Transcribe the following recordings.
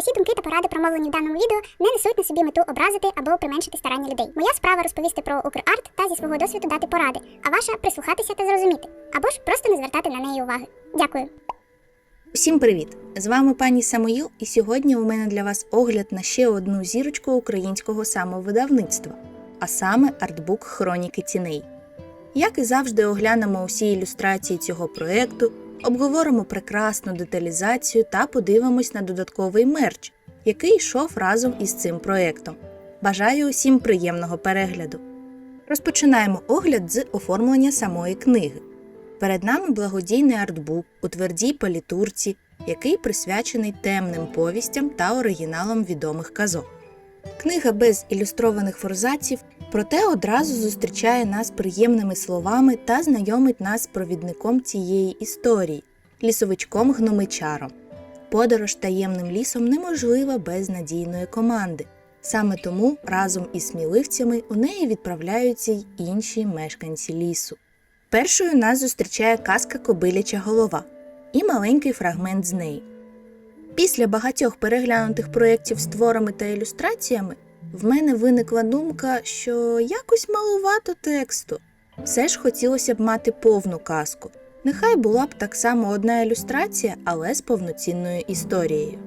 Усі думки та поради, промовлені в даному відео, не несуть на собі мету образити або применшити старання людей. Моя справа розповісти про Украрт та зі свого досвіду дати поради, а ваша прислухатися та зрозуміти, або ж просто не звертати на неї уваги. Дякую. Усім привіт! З вами пані Самоїл, і сьогодні у мене для вас огляд на ще одну зірочку українського самовидавництва, а саме артбук Хроніки тіней. Як і завжди, оглянемо усі ілюстрації цього проекту, обговоримо прекрасну деталізацію та подивимось на додатковий мерч, який йшов разом із цим проектом. Бажаю усім приємного перегляду. Розпочинаємо огляд з оформлення самої книги. Перед нами благодійний артбук у твердій палітурці, який присвячений темним повістям та оригіналам відомих казок. Книга без ілюстрованих форзаців, проте одразу зустрічає нас приємними словами та знайомить нас з провідником цієї історії лісовичком гномичаром. Подорож таємним лісом неможлива без надійної команди. Саме тому разом із сміливцями у неї відправляються й інші мешканці лісу. Першою нас зустрічає казка Кобиляча голова і маленький фрагмент з неї. Після багатьох переглянутих проєктів з творами та ілюстраціями в мене виникла думка, що якось малувато тексту. Все ж хотілося б мати повну казку. Нехай була б так само одна ілюстрація, але з повноцінною історією.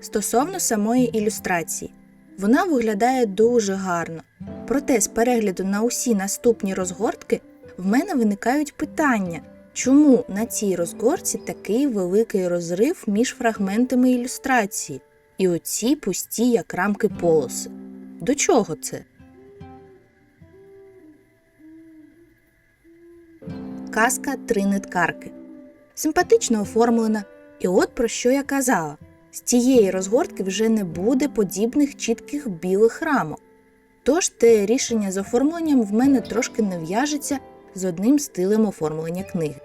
Стосовно самої ілюстрації, вона виглядає дуже гарно. Проте з перегляду на усі наступні розгортки в мене виникають питання, чому на цій розгорці такий великий розрив між фрагментами ілюстрації і оці пусті як рамки полоси. До чого це? Казка Три ниткарки. Симпатично оформлена, і от про що я казала. З цієї розгортки вже не буде подібних чітких білих рамок. Тож те рішення з оформленням в мене трошки не в'яжеться з одним стилем оформлення книги.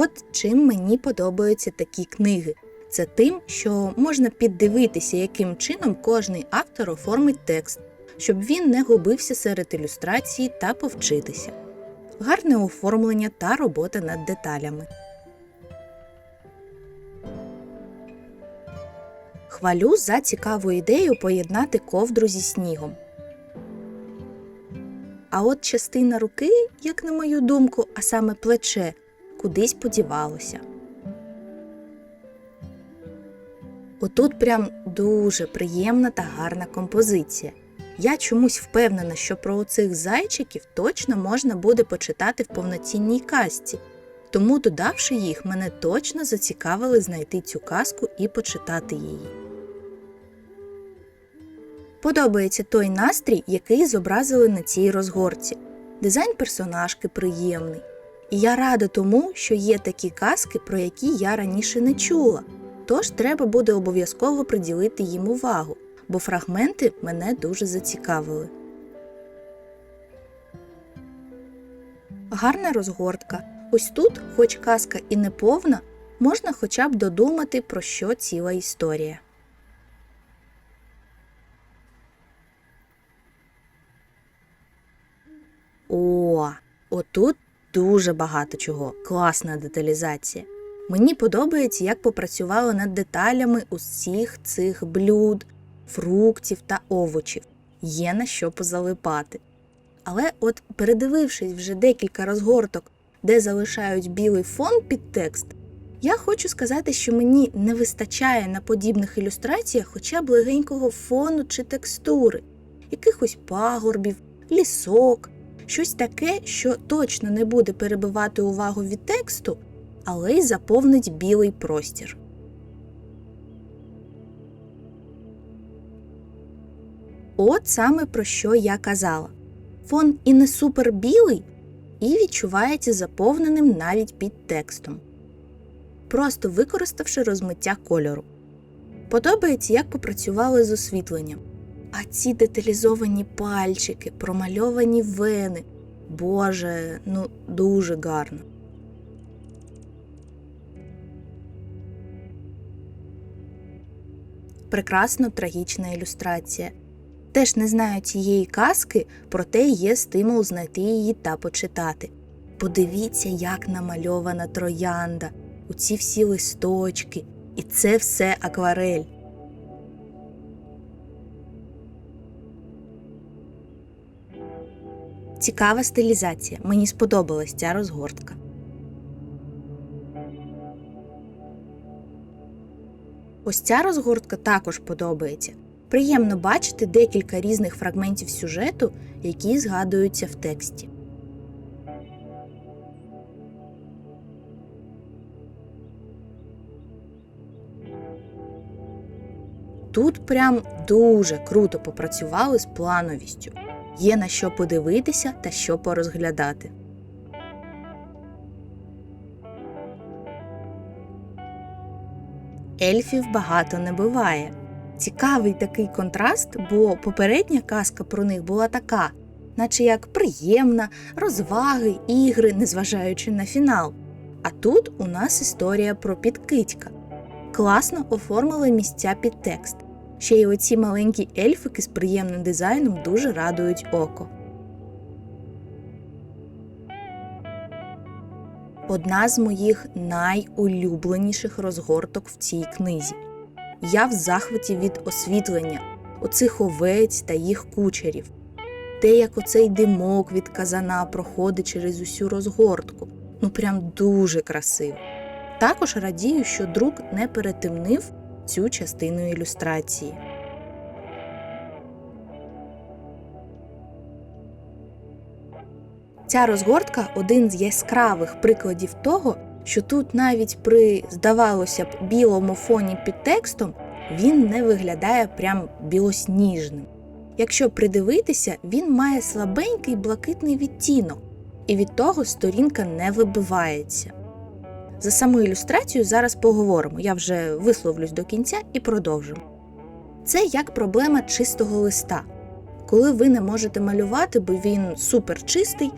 От чим мені подобаються такі книги. Це тим, що можна піддивитися, яким чином кожний автор оформить текст, щоб він не губився серед ілюстрації та повчитися. Гарне оформлення та робота над деталями. Хвалю за цікаву ідею поєднати ковдру зі снігом. А от частина руки, як на мою думку, а саме плече, кудись подівалося. Отут прям дуже приємна та гарна композиція. Я чомусь впевнена, що про оцих зайчиків точно можна буде почитати в повноцінній казці, тому, додавши їх, мене точно зацікавили знайти цю казку і почитати її. Подобається той настрій, який зобразили на цій розгорці. Дизайн персонажки приємний. І я рада тому, що є такі казки, про які я раніше не чула. Тож треба буде обов'язково приділити їм увагу, бо фрагменти мене дуже зацікавили. Гарна розгортка. Ось тут, хоч казка і не повна, можна хоча б додумати, про що ціла історія. О, отут дуже багато чого. Класна деталізація. Мені подобається, як попрацювали над деталями усіх цих блюд, фруктів та овочів. Є на що позалипати. Але от передивившись вже декілька розгорток, де залишають білий фон під текст, я хочу сказати, що мені не вистачає на подібних ілюстраціях хоча б легенького фону чи текстури, якихось пагорбів, лісок, щось таке, що точно не буде перебивати увагу від тексту, але й заповнить білий простір. От саме про що я казала. Фон і не супер білий, і відчувається заповненим навіть під текстом, просто використавши розмиття кольору. Подобається, як попрацювали з освітленням. А ці деталізовані пальчики, промальовані вени. Боже, ну дуже гарно. Прекрасно трагічна ілюстрація. Теж не знаю цієї казки, проте є стимул знайти її та почитати. Подивіться, як намальована троянда. у ці всі листочки, і це все акварель. Цікава стилізація. Мені сподобалась ця розгортка. Ось ця розгортка також подобається. Приємно бачити декілька різних фрагментів сюжету, які згадуються в тексті. Тут прям дуже круто попрацювали з плановістю. Є на що подивитися та що порозглядати. Ельфів багато не буває. Цікавий такий контраст, бо попередня казка про них була така, наче як приємна, розваги, ігри, незважаючи на фінал. А тут у нас історія про підкидька. Класно оформили місця під текст. Ще й оці маленькі ельфики з приємним дизайном дуже радують око. Одна з моїх найулюбленіших розгорток в цій книзі. Я в захваті від освітлення, оцих овець та їх кучерів. Те, як оцей димок від казана проходить через усю розгортку. Ну прям дуже красиво. Також радію, що друк не перетемнив цю частину ілюстрації. Ця розгортка один з яскравих прикладів того, що тут навіть при, здавалося б, білому фоні під текстом він не виглядає прям білосніжним. Якщо придивитися, він має слабенький блакитний відтінок, і від того сторінка не вибивається. За саму ілюстрацію зараз поговоримо, я вже висловлюсь до кінця і продовжимо. Це як проблема чистого листа. Коли ви не можете малювати, бо він супер чистий,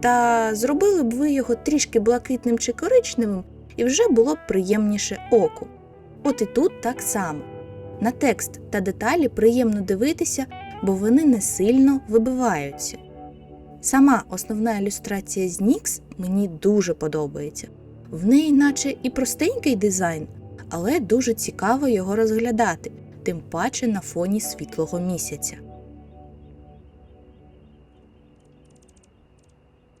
та зробили б ви його трішки блакитним чи коричневим, і вже було б приємніше оку. От і тут так само. На текст та деталі приємно дивитися, бо вони не сильно вибиваються. Сама основна ілюстрація з Нікс мені дуже подобається. В неї, наче і простенький дизайн, але дуже цікаво його розглядати, тим паче на фоні світлого місяця.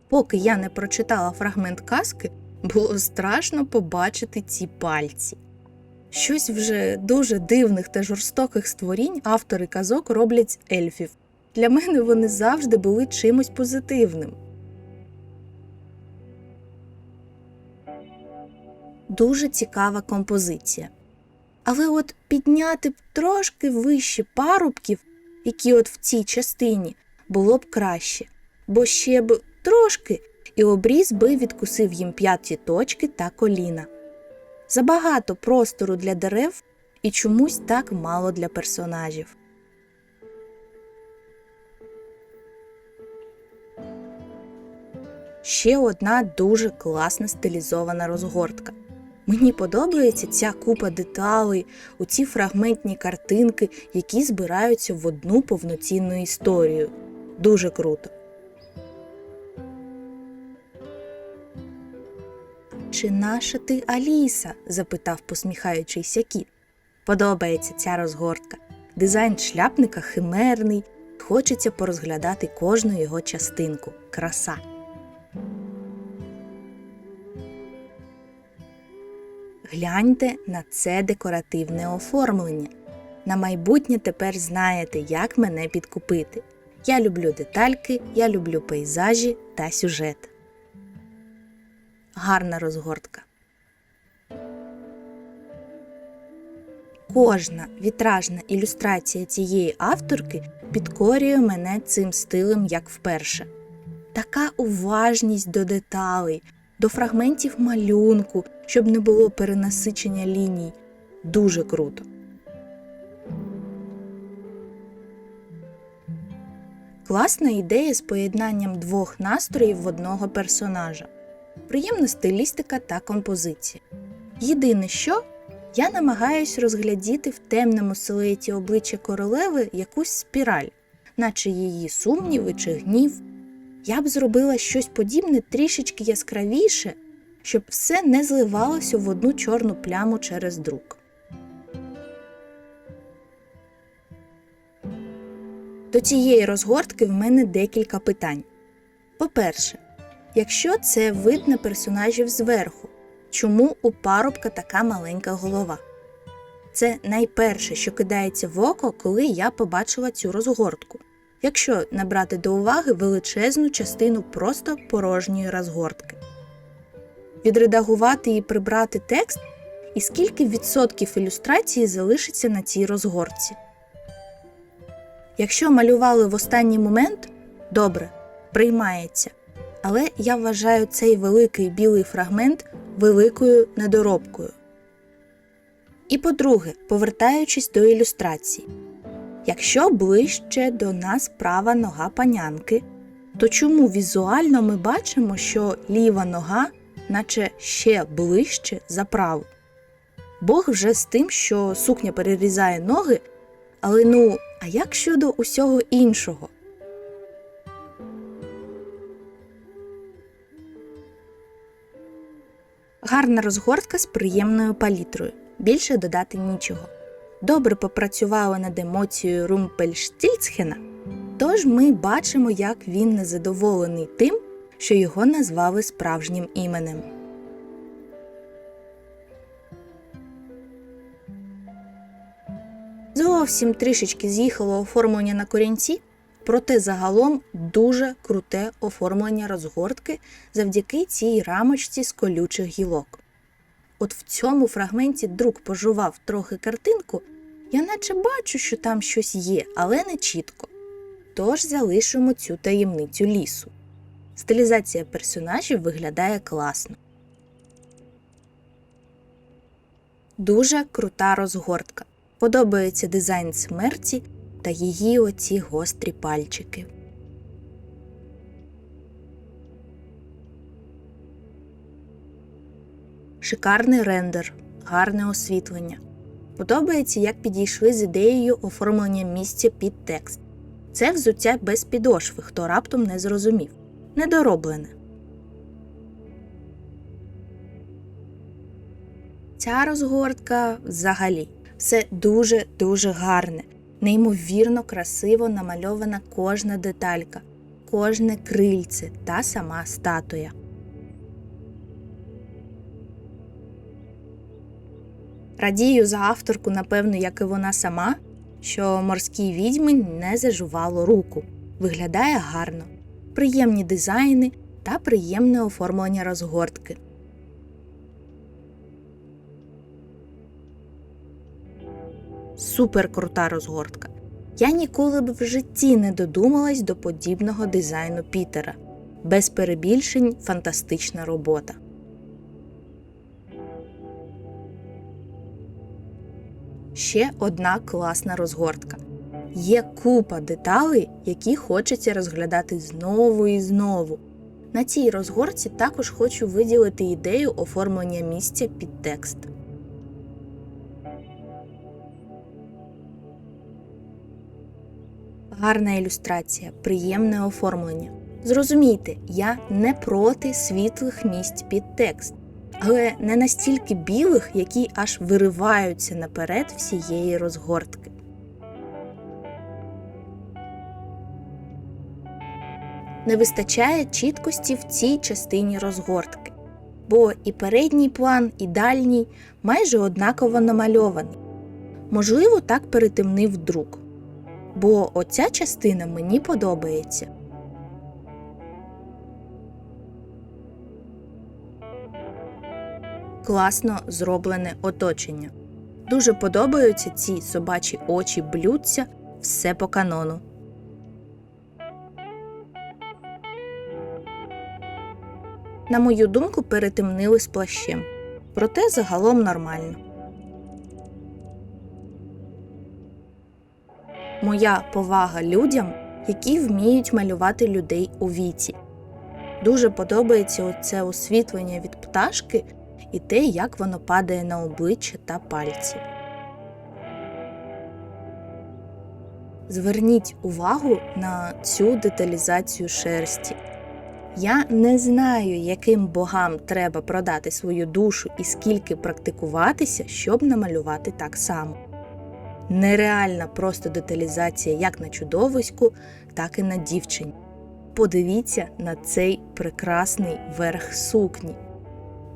Поки я не прочитала фрагмент казки, було страшно побачити ці пальці. Щось вже дуже дивних та жорстоких створінь автори казок роблять з ельфів. Для мене вони завжди були чимось позитивним. Дуже цікава композиція. Але от підняти б трошки вище парубків, які от в цій частині, було б краще, бо ще б трошки, і обріз би відкусив їм п'яті точки та коліна. Забагато простору для дерев і чомусь так мало для персонажів. Ще одна дуже класна стилізована розгортка. Мені подобається ця купа деталей, оці фрагментні картинки, які збираються в одну повноцінну історію. Дуже круто. Чи наша ти Аліса? запитав посміхаючийся кіт. Подобається ця розгортка. Дизайн шляпника химерний, хочеться порозглядати кожну його частинку. Краса. Гляньте на це декоративне оформлення. На майбутнє тепер знаєте, як мене підкупити. Я люблю детальки, я люблю пейзажі та сюжет. Гарна розгортка. Кожна вітражна ілюстрація цієї авторки підкорює мене цим стилем як вперше. Така уважність до деталей, до фрагментів малюнку, щоб не було перенасичення ліній. Дуже круто. Класна ідея з поєднанням двох настроїв в одного персонажа. Приємна стилістика та композиція. Єдине що, я намагаюсь розглядіти в темному силуеті обличчя королеви якусь спіраль, наче її сумніви чи гнів. Я б зробила щось подібне трішечки яскравіше, щоб все не зливалося в одну чорну пляму через друк. До цієї розгортки в мене декілька питань. По-перше, якщо це видно персонажів зверху, чому у парубка така маленька голова? Це найперше, що кидається в око, коли я побачила цю розгортку. Якщо набрати до уваги величезну частину просто порожньої розгортки. Відредагувати і прибрати текст, і скільки відсотків ілюстрації залишиться на цій розгортці. Якщо малювали в останній момент, добре, приймається. Але я вважаю цей великий білий фрагмент великою недоробкою. І по-друге, повертаючись до ілюстрації, якщо ближче до нас права нога панянки, то чому візуально ми бачимо, що ліва нога, наче ще ближче за праву? Бог вже з тим, що сукня перерізає ноги, але ну, а як щодо усього іншого? Гарна розгортка з приємною палітрою. Більше додати нічого. Добре попрацювали над емоцією Румпельштільцхена, тож ми бачимо, як він незадоволений тим, що його назвали справжнім іменем. Зовсім трішечки з'їхало оформлення на корінці, проте загалом дуже круте оформлення розгортки завдяки цій рамочці з колючих гілок. От в цьому фрагменті друк пожував трохи картинку, я наче бачу, що там щось є, але не чітко. Тож залишимо цю таємницю лісу. Стилізація персонажів виглядає класно. Дуже крута розгортка. Подобається дизайн смерті та її оці гострі пальчики. Шикарний рендер, гарне освітлення. Подобається, як підійшли з ідеєю оформлення місця під текст. Це взуття без підошви, хто раптом не зрозумів. Недороблене. Ця розгортка взагалі все дуже-дуже гарне, неймовірно красиво намальована кожна деталька, кожне крильце та сама статуя. Радію за авторку, напевно, як і вона сама, що морській відьмі не зажувало руку. Виглядає гарно, приємні дизайни та приємне оформлення розгортки. Супер крута розгортка. Я ніколи б в житті не додумалась до подібного дизайну Пітера. Без перебільшень фантастична робота. Ще одна класна розгортка. Є купа деталей, які хочеться розглядати знову і знову. На цій розгорці також хочу виділити ідею оформлення місця під текст. Гарна ілюстрація, приємне оформлення. Зрозумійте, я не проти світлих місць під текст, але не настільки білих, які аж вириваються наперед всієї розгортки. Не вистачає чіткості в цій частині розгортки, бо і передній план, і дальній майже однаково намальований. Можливо, так перетемнив друк бо оця частина мені подобається. Класно зроблене оточення. Дуже подобаються ці собачі очі блюдця, все по канону. На мою думку, перетемнили з плащем. Проте загалом нормально. Моя повага людям, які вміють малювати людей у віці. Дуже подобається оце освітлення від пташки і те, як воно падає на обличчя та пальці. Зверніть увагу на цю деталізацію шерсті. Я не знаю, яким богам треба продати свою душу і скільки практикуватися, щоб намалювати так само. Нереальна просто деталізація як на чудовиську, так і на дівчині. Подивіться на цей прекрасний верх сукні.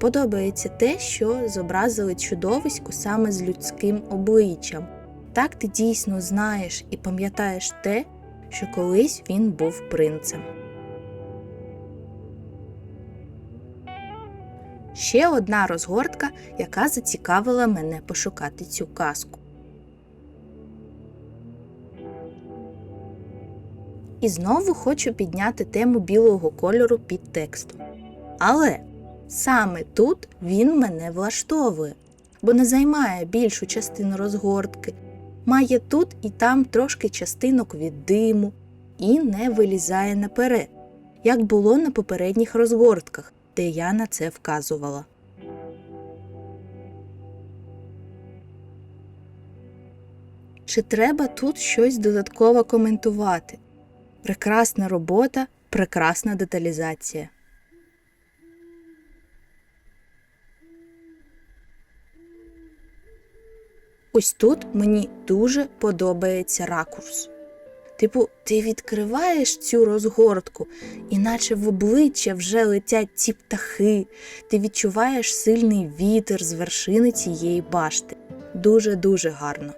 Подобається те, що зобразили чудовисько саме з людським обличчям. Так ти дійсно знаєш і пам'ятаєш те, що колись він був принцем. Ще одна розгортка, яка зацікавила мене пошукати цю казку. І знову хочу підняти тему білого кольору під текстом. Але саме тут він мене влаштовує, бо не займає більшу частину розгортки, має тут і там трошки частинок від диму і не вилізає наперед, як було на попередніх розгортках, де я на це вказувала. Чи треба тут щось додатково коментувати? Прекрасна робота, прекрасна деталізація. Ось тут мені дуже подобається ракурс. Типу, ти відкриваєш цю розгортку, і наче в обличчя вже летять ці птахи, ти відчуваєш сильний вітер з вершини цієї башти. Дуже-дуже гарно.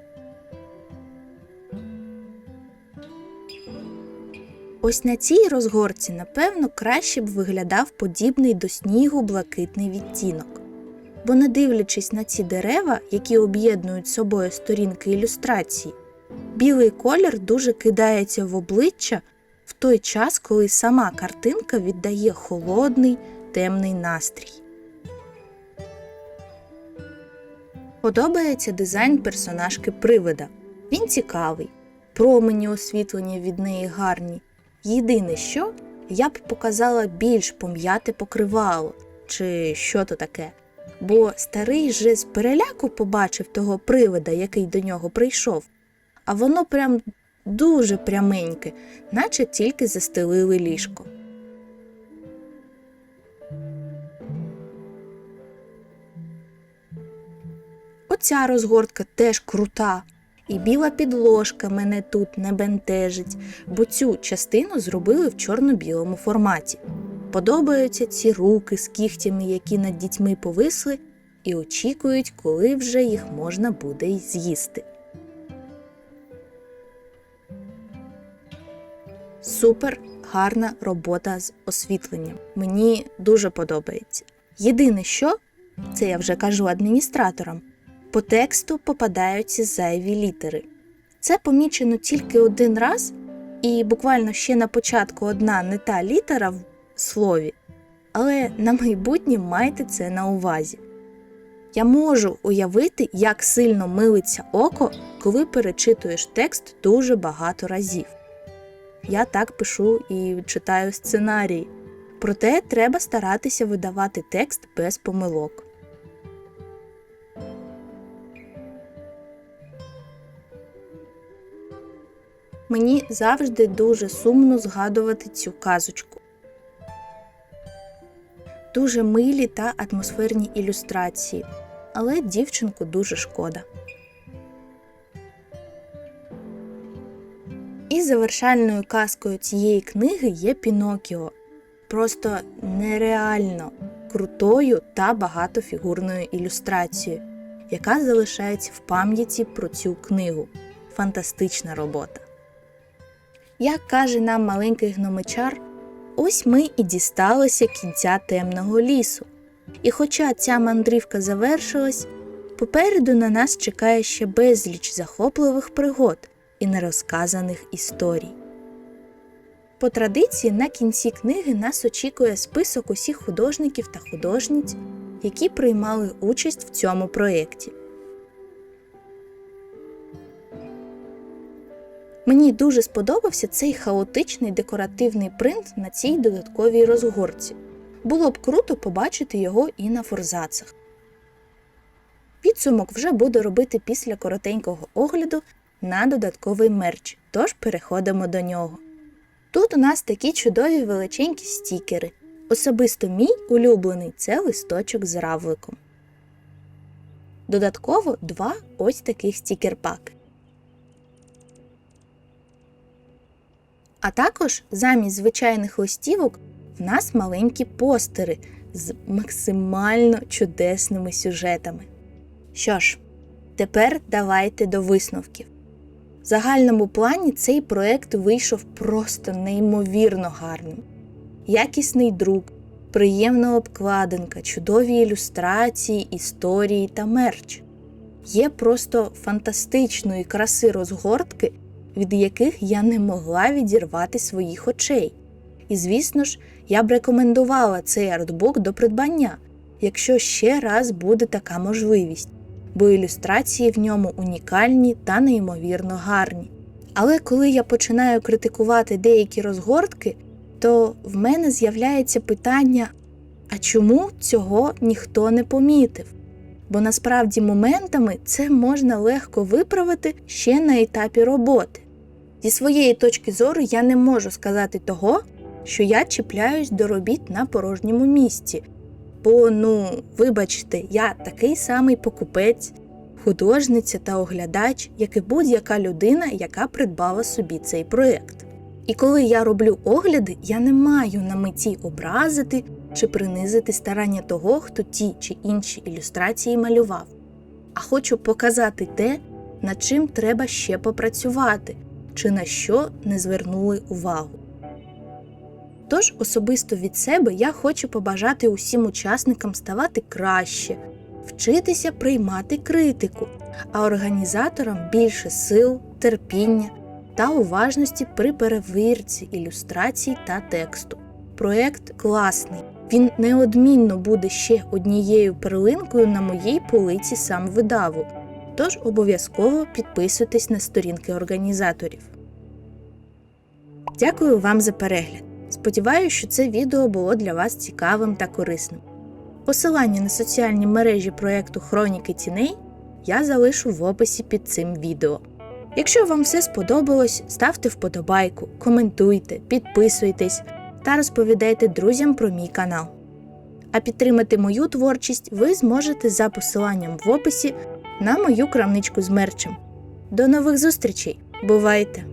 Ось на цій розгорці, напевно, краще б виглядав подібний до снігу блакитний відтінок. Бо не дивлячись на ці дерева, які об'єднують собою сторінки ілюстрації, білий колір дуже кидається в обличчя в той час, коли сама картинка віддає холодний, темний настрій. Подобається дизайн персонажки привида. Він цікавий, промені освітлення від неї гарні. Єдине що, я б показала більш пом'яте покривало, чи що то таке. Бо старий же з переляку побачив того привида, який до нього прийшов, а воно прям дуже пряменьке, наче тільки застелили ліжко. Оця розгортка теж крута. І біла підложка мене тут не бентежить, бо цю частину зробили в чорно-білому форматі. Подобаються ці руки з кігтями, які над дітьми повисли, і очікують, коли вже їх можна буде й з'їсти. Супер гарна робота з освітленням. Мені дуже подобається. Єдине, що це я вже кажу адміністраторам. По тексту попадаються зайві літери. Це помічено тільки один раз, і буквально ще на початку одна не та літера в слові, але на майбутнє майте це на увазі. Я можу уявити, як сильно милиться око, коли перечитуєш текст дуже багато разів. Я так пишу і читаю сценарії, проте треба старатися видавати текст без помилок. Мені завжди дуже сумно згадувати цю казочку. Дуже милі та атмосферні ілюстрації, але дівчинку дуже шкода. Завершальною казкою цієї книги є Пінокіо. Просто нереально крутою та багатофігурною ілюстрацією, яка залишається в пам'яті про цю книгу. Фантастична робота. Як каже нам маленький гномичар, ось ми і дісталися кінця темного лісу. І хоча ця мандрівка завершилась, попереду на нас чекає ще безліч захопливих пригод і нерозказаних історій. По традиції на кінці книги нас очікує список усіх художників та художниць, які приймали участь в цьому проєкті. Мені дуже сподобався цей хаотичний декоративний принт на цій додатковій розгорці. Було б круто побачити його і на форзацах. Підсумок вже буду робити після коротенького огляду на додатковий мерч, тож переходимо до нього. Тут у нас такі чудові величенькі стікери. Особисто мій улюблений це листочок з равликом. Додатково два ось таких стікер-паки. А також замість звичайних листівок в нас маленькі постери з максимально чудесними сюжетами. Що ж, тепер давайте до висновків. В загальному плані цей проект вийшов просто неймовірно гарним. Якісний друк, приємна обкладинка, чудові ілюстрації, історії та мерч. Є просто фантастичної краси розгортки, від яких я не могла відірвати своїх очей. І, звісно ж, я б рекомендувала цей артбук до придбання, якщо ще раз буде така можливість, бо ілюстрації в ньому унікальні та неймовірно гарні. Але коли я починаю критикувати деякі розгортки, то в мене з'являється питання: а чому цього ніхто не помітив? Бо насправді моментами це можна легко виправити ще на етапі роботи. Зі своєї точки зору я не можу сказати того, що я чіпляюсь до робіт на порожньому місці. Бо, ну, вибачте, я такий самий покупець, художниця та оглядач, як і будь-яка людина, яка придбала собі цей проєкт. І коли я роблю огляди, я не маю на меті образити чи принизити старання того, хто ті чи інші ілюстрації малював, а хочу показати те, над чим треба ще попрацювати, чи на що не звернули увагу. Тож особисто від себе я хочу побажати усім учасникам ставати краще, вчитися приймати критику, а організаторам більше сил, терпіння та уважності при перевірці ілюстрацій та тексту. Проект класний. Він неодмінно буде ще однією перлинкою на моїй полиці сам видаву. Тож обов'язково підписуйтесь на сторінки організаторів. Дякую вам за перегляд. Сподіваюся, що це відео було для вас цікавим та корисним. Посилання на соціальні мережі проєкту Хроніки тіней я залишу в описі під цим відео. Якщо вам все сподобалось, ставте вподобайку, коментуйте, підписуйтесь та розповідайте друзям про мій канал. А підтримати мою творчість ви зможете за посиланням в описі на мою крамничку з мерчем. До нових зустрічей! Бувайте!